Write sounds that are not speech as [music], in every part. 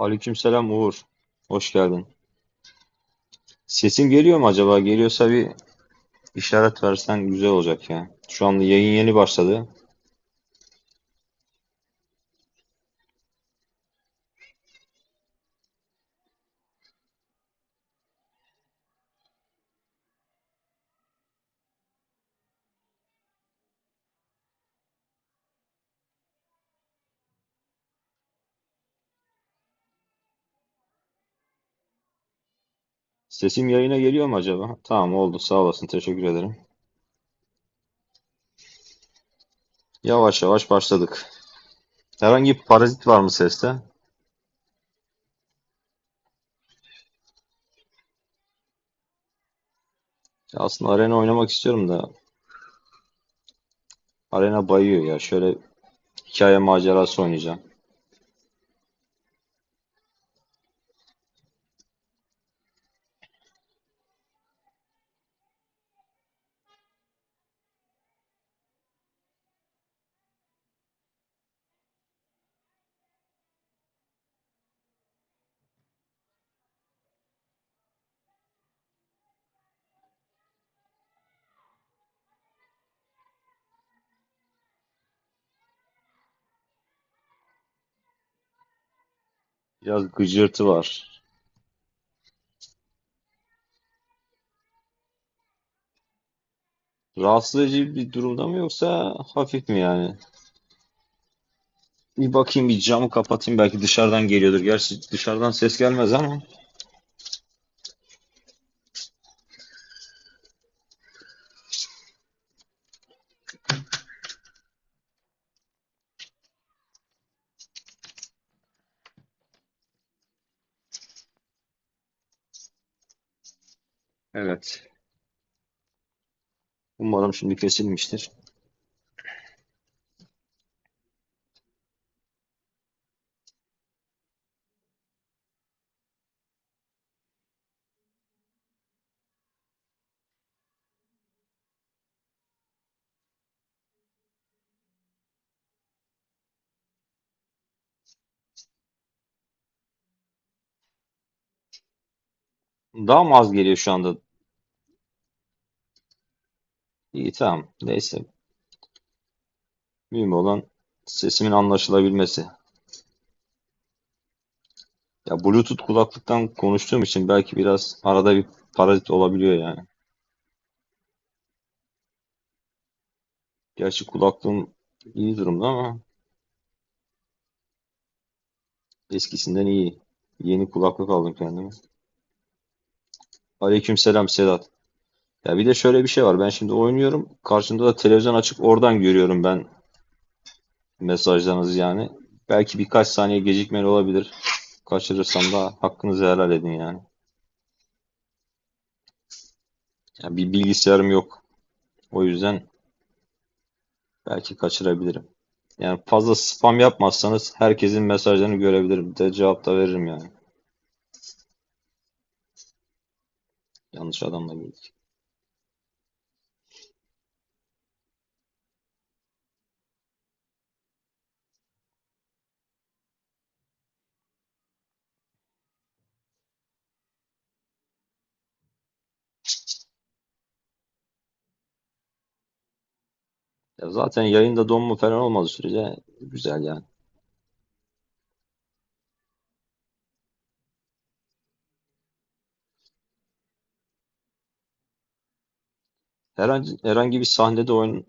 Aleykümselam Uğur. Hoş geldin. Sesim geliyor mu acaba? Geliyorsa bir işaret versen güzel olacak ya. Şu anda yayın yeni başladı. Sesim yayına geliyor mu acaba? Tamam oldu. Sağ olasın. Teşekkür ederim. Yavaş yavaş başladık. Herhangi bir parazit var mı seste? Aslında arena oynamak istiyorum da arena bayıyor ya. Şöyle hikaye macerası oynayacağım. Biraz gıcırtı var. Rahatsız bir durumda mı yoksa hafif mi yani? Bir bakayım bir camı kapatayım belki dışarıdan geliyordur. Gerçi dışarıdan ses gelmez ama. Evet. Umarım şimdi kesilmiştir. Daha mı az geliyor şu anda? İyi tamam. Neyse. Mühim olan sesimin anlaşılabilmesi. Ya Bluetooth kulaklıktan konuştuğum için belki biraz arada bir parazit olabiliyor yani. Gerçi kulaklığım iyi durumda ama eskisinden iyi. Yeni kulaklık aldım kendime. Aleykümselam Sedat. Ya bir de şöyle bir şey var. Ben şimdi oynuyorum. Karşımda da televizyon açık. Oradan görüyorum ben mesajlarınızı yani. Belki birkaç saniye gecikmeli olabilir. Kaçırırsam da hakkınızı helal edin yani. Ya bir bilgisayarım yok. O yüzden belki kaçırabilirim. Yani fazla spam yapmazsanız herkesin mesajlarını görebilirim. De cevap da veririm yani. Yanlış adamla girdik. Ya zaten yayında donma falan olmadığı sürece güzel yani. Herhangi, herhangi bir sahnede oyun,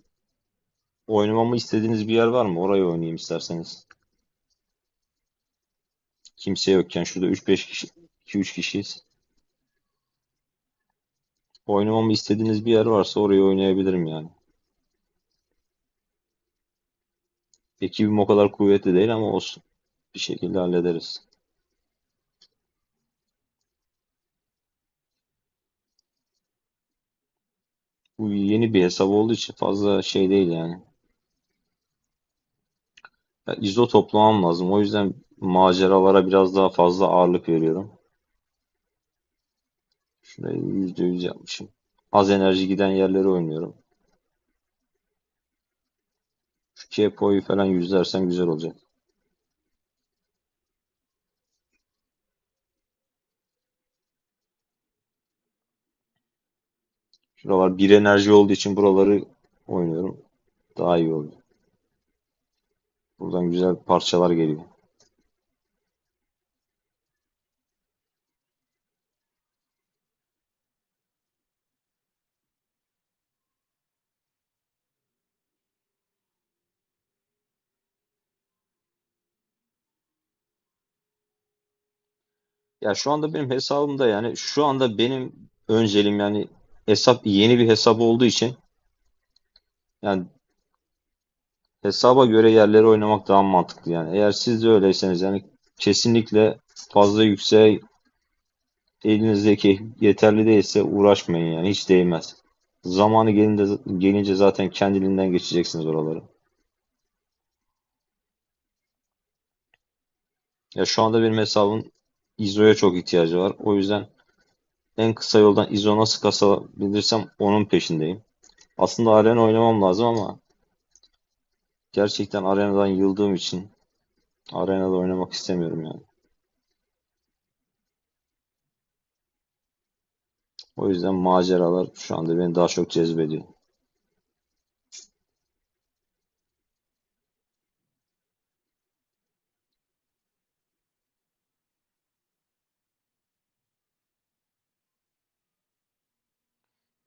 oynamamı istediğiniz bir yer var mı? Oraya oynayayım isterseniz. Kimse yokken şurada üç beş kişi, iki üç kişiyiz. Oynamamı istediğiniz bir yer varsa oraya oynayabilirim yani. Ekibim o kadar kuvvetli değil ama olsun. Bir şekilde hallederiz. Bu yeni bir hesap olduğu için fazla şey değil yani. Ya, ISO toplamam lazım. O yüzden maceralara biraz daha fazla ağırlık veriyorum. Şurayı %100 yapmışım. Az enerji giden yerleri oynuyorum. Şu Kepo'yu falan yüzlersem güzel olacak. Şuralar bir enerji olduğu için buraları oynuyorum. Daha iyi oluyor. Buradan güzel parçalar geliyor. Ya şu anda benim hesabımda yani şu anda benim önceliğim yani hesap yeni bir hesap olduğu için yani hesaba göre yerleri oynamak daha mantıklı yani. Eğer siz de öyleyseniz yani kesinlikle fazla yükseğe elinizdeki yeterli değilse uğraşmayın yani hiç değmez. Zamanı gelince, gelince zaten kendiliğinden geçeceksiniz oraları. Ya şu anda benim hesabın ISO'ya çok ihtiyacı var. O yüzden en kısa yoldan ISO nasıl kasabilirsem onun peşindeyim. Aslında arena oynamam lazım ama gerçekten arenadan yıldığım için arenada oynamak istemiyorum yani. O yüzden maceralar şu anda beni daha çok cezbediyor.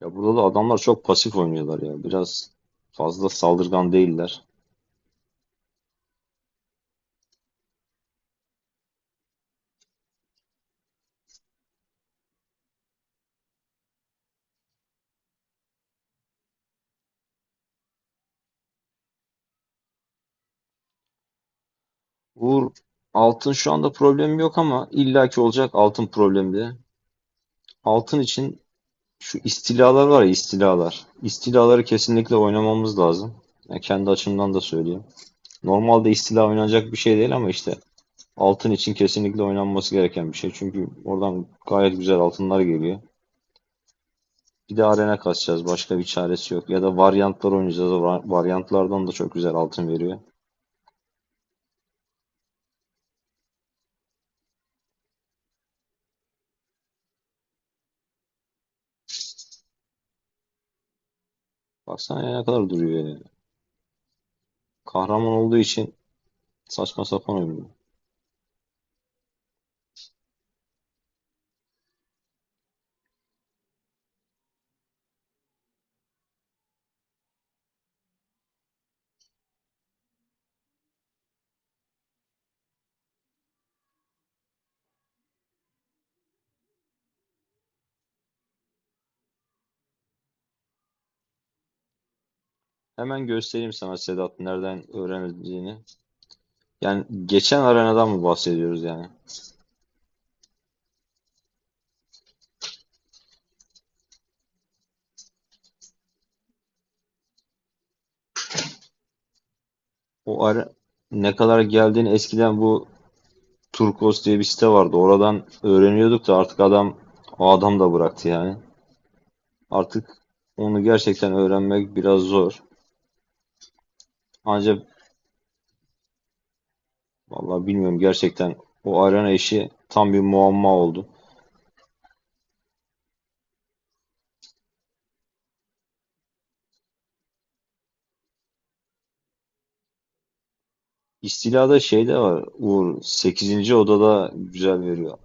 Ya burada da adamlar çok pasif oynuyorlar ya. Biraz fazla saldırgan değiller. Uğur altın şu anda problemim yok ama illaki olacak altın problemi de. Altın için şu istilalar var ya istilalar. İstilaları kesinlikle oynamamız lazım. Yani kendi açımdan da söyleyeyim. Normalde istila oynanacak bir şey değil ama işte altın için kesinlikle oynanması gereken bir şey. Çünkü oradan gayet güzel altınlar geliyor. Bir de arena kasacağız. Başka bir çaresi yok. Ya da varyantlar oynayacağız. Va- Varyantlardan da çok güzel altın veriyor. Baksana ya ne kadar duruyor ya. Kahraman olduğu için saçma sapan oynuyor. Hemen göstereyim sana Sedat nereden öğrenildiğini. Yani geçen arenadan mı bahsediyoruz yani? O ara ne kadar geldiğini eskiden bu Turkos diye bir site vardı. Oradan öğreniyorduk da artık adam o adam da bıraktı yani. Artık onu gerçekten öğrenmek biraz zor. Ancak vallahi bilmiyorum gerçekten o arena işi tam bir muamma oldu. İstilada şey de var. Uğur sekizinci odada güzel veriyor.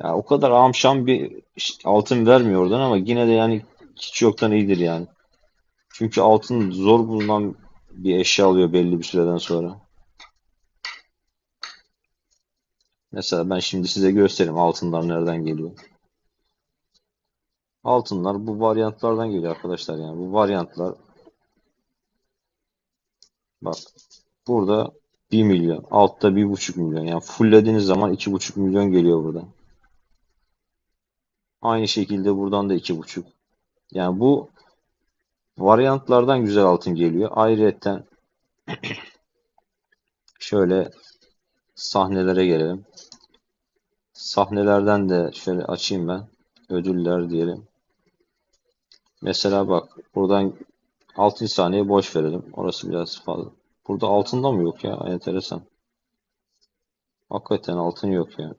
Ya o kadar amşam bir altın vermiyor oradan ama yine de yani hiç yoktan iyidir yani. Çünkü altın zor bulunan bir eşya alıyor belli bir süreden sonra. Mesela ben şimdi size göstereyim altınlar nereden geliyor. Altınlar bu varyantlardan geliyor arkadaşlar yani. Bu varyantlar bak burada bir milyon, altta bir buçuk milyon. Yani fulllediğiniz zaman iki buçuk milyon geliyor burada. Aynı şekilde buradan da iki buçuk. Yani bu varyantlardan güzel altın geliyor. Ayrıyeten [clears throat] şöyle sahnelere gelelim. Sahnelerden de şöyle açayım ben. Ödüller diyelim. Mesela bak buradan altın sahneyi boş verelim. Orası biraz fazla. Burada altında mı yok ya? Enteresan. Hakikaten altın yok ya.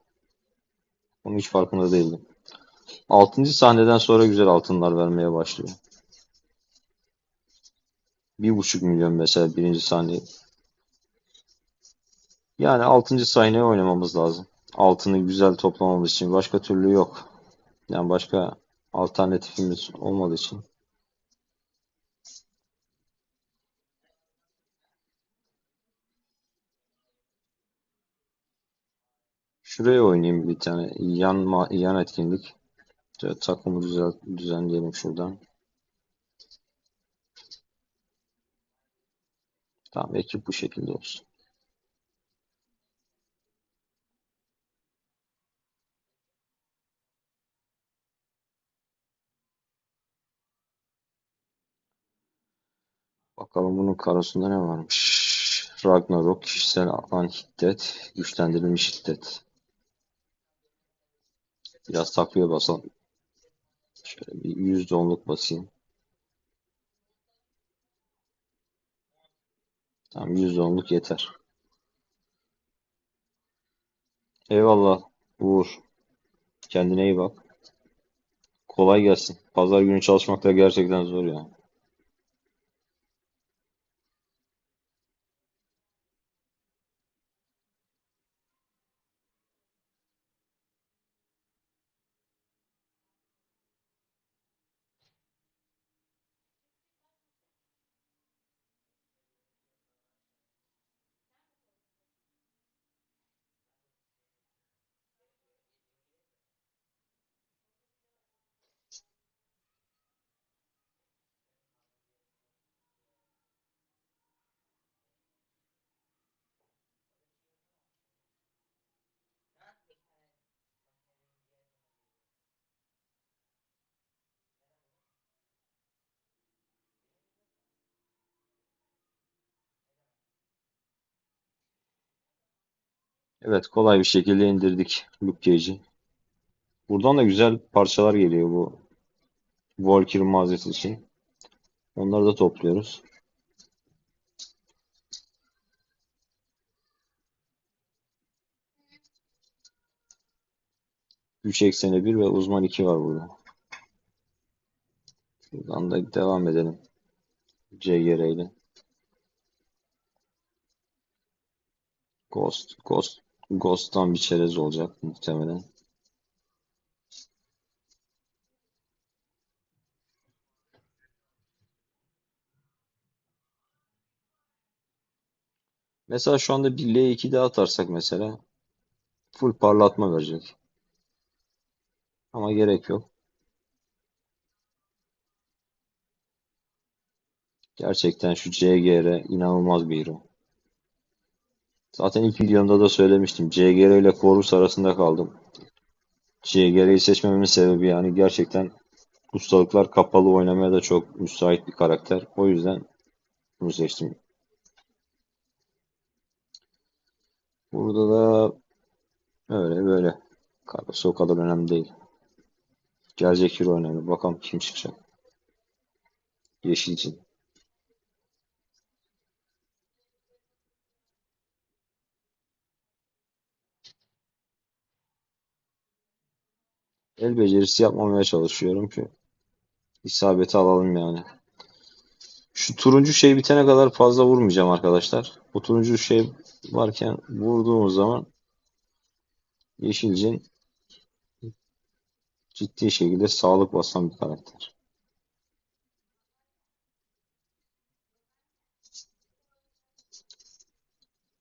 Onun hiç farkında değildim. Altıncı sahneden sonra güzel altınlar vermeye başlıyor. Bir buçuk milyon mesela birinci sahne. Yani altıncı sahneye oynamamız lazım. Altını güzel toplamamız için. Başka türlü yok. Yani başka alternatifimiz olmadığı için. Şuraya oynayayım bir tane. Yan, yan etkinlik. Takımı düzel düzenleyelim şuradan. Tamam ekip bu şekilde olsun. Bakalım bunun karosunda ne varmış. Ragnarok, kişisel alan şiddet, güçlendirilmiş şiddet. Biraz takviye basalım. Şöyle bir %10'luk basayım. Tamam %10'luk yeter. Eyvallah Uğur. Kendine iyi bak. Kolay gelsin. Pazar günü çalışmak da gerçekten zor ya. Evet kolay bir şekilde indirdik Luke Cage'i. Buradan da güzel parçalar geliyor bu Valkyrie mağazası için. Onları da topluyoruz. Güç ekseni 1 ve uzman 2 var burada. Buradan da devam edelim. CGR ile. Ghost. Ghost. Ghost'tan bir çerez olacak muhtemelen. Mesela şu anda bir L2 daha atarsak mesela full parlatma verecek. Ama gerek yok. Gerçekten şu CGR inanılmaz bir hero. Zaten ilk videomda da söylemiştim. CGR ile Corvus arasında kaldım. CGR'yi seçmememin sebebi yani gerçekten ustalıklar kapalı oynamaya da çok müsait bir karakter. O yüzden bunu seçtim. Burada da öyle böyle. Karısı o kadar önemli değil. Gelecek hero önemli. Bakalım kim çıkacak. Yeşilcin. El becerisi yapmamaya çalışıyorum ki isabeti alalım yani. Şu turuncu şey bitene kadar fazla vurmayacağım arkadaşlar. Bu turuncu şey varken vurduğumuz zaman yeşilcin ciddi şekilde sağlık basan bir karakter.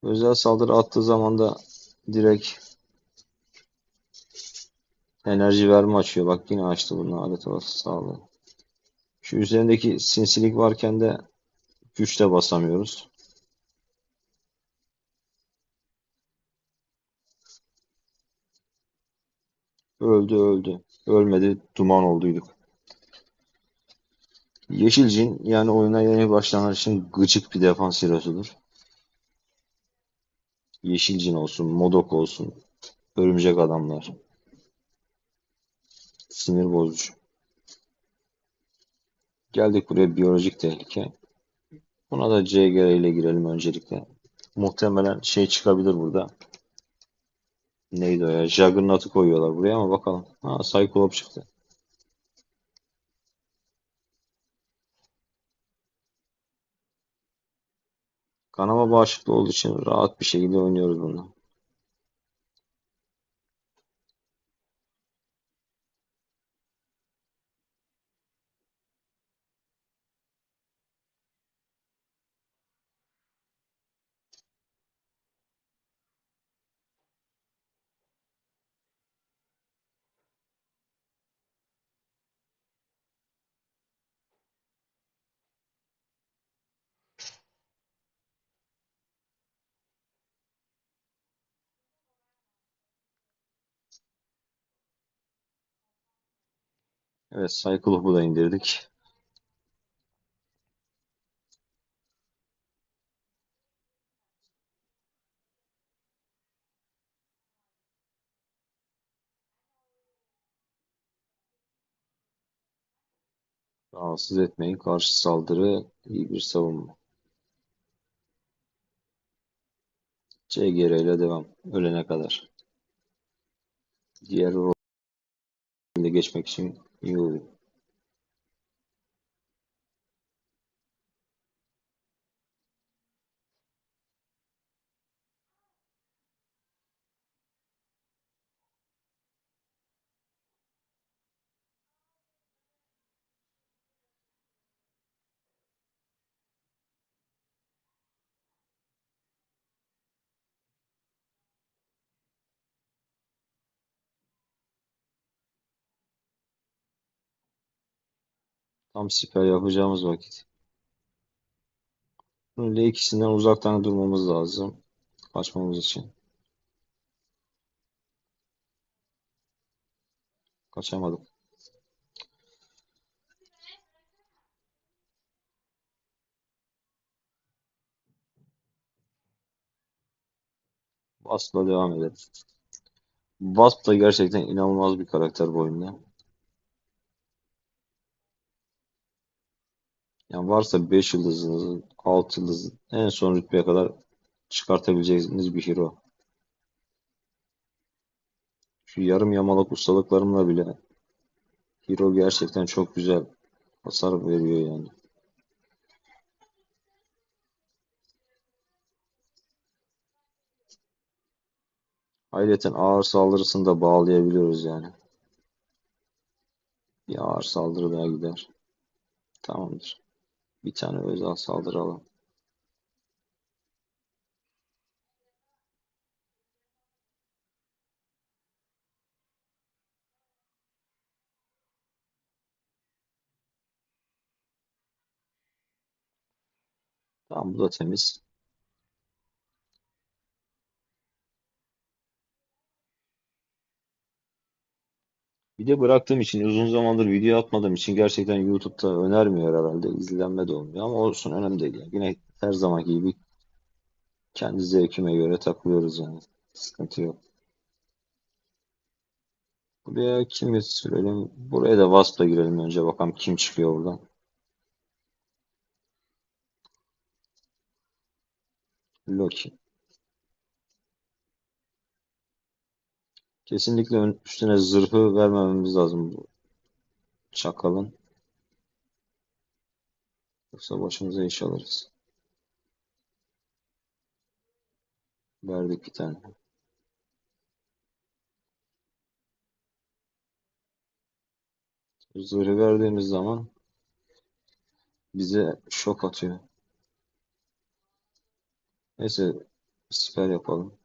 Özel saldırı attığı zaman da direkt enerji verme açıyor. Bak yine açtı bunu alet olası sağlığı. Şu üzerindeki sinsilik varken de güçle basamıyoruz. Öldü öldü. Ölmedi duman olduyduk. Yeşil cin yani oyuna yeni başlayanlar için gıcık bir defans hero'sudur. Yeşil cin olsun, modok olsun, örümcek adamlar. Sinir bozucu. Geldik buraya biyolojik tehlike. Buna da CGR ile girelim öncelikle. Muhtemelen şey çıkabilir burada. Neydi o ya? Juggernaut'u koyuyorlar buraya ama bakalım. Ha, Cyclop çıktı. Kanama bağışıklığı olduğu için rahat bir şekilde oynuyoruz bunu. Evet, Cyclop'u da indirdik. Rahatsız etmeyin. Karşı saldırı iyi bir savunma. CGR ile devam. Ölene kadar. Diğer rolde geçmek için iyi Tam siper yapacağımız vakit. Böyle ikisinden uzaktan durmamız lazım. Kaçmamız için. Kaçamadık. Wasp'la devam edelim. Wasp da gerçekten inanılmaz bir karakter bu oyunda. Yani varsa 5 yıldızınızı, 6 yıldız en son rütbeye kadar çıkartabileceğiniz bir hero. Şu yarım yamalak ustalıklarımla bile hero gerçekten çok güzel hasar veriyor yani. Ayrıca ağır saldırısını da bağlayabiliyoruz yani. Bir ağır saldırı daha gider. Tamamdır. Bir tane özel saldırı alalım. Tamam bu da temiz. Bir de bıraktığım için uzun zamandır video atmadığım için gerçekten YouTube'da önermiyor herhalde. İzlenme de olmuyor ama olsun önemli değil. Yani. Yine her zamanki gibi kendi zevkime göre takılıyoruz yani. Sıkıntı yok. Buraya kimi sürelim? Buraya da Wasp'la girelim önce bakalım kim çıkıyor oradan. Loki. Kesinlikle üstüne zırhı vermememiz lazım bu çakalın. Yoksa başımıza iş alırız. Verdik bir tane. Zırhı verdiğimiz zaman bize şok atıyor. Neyse siper yapalım.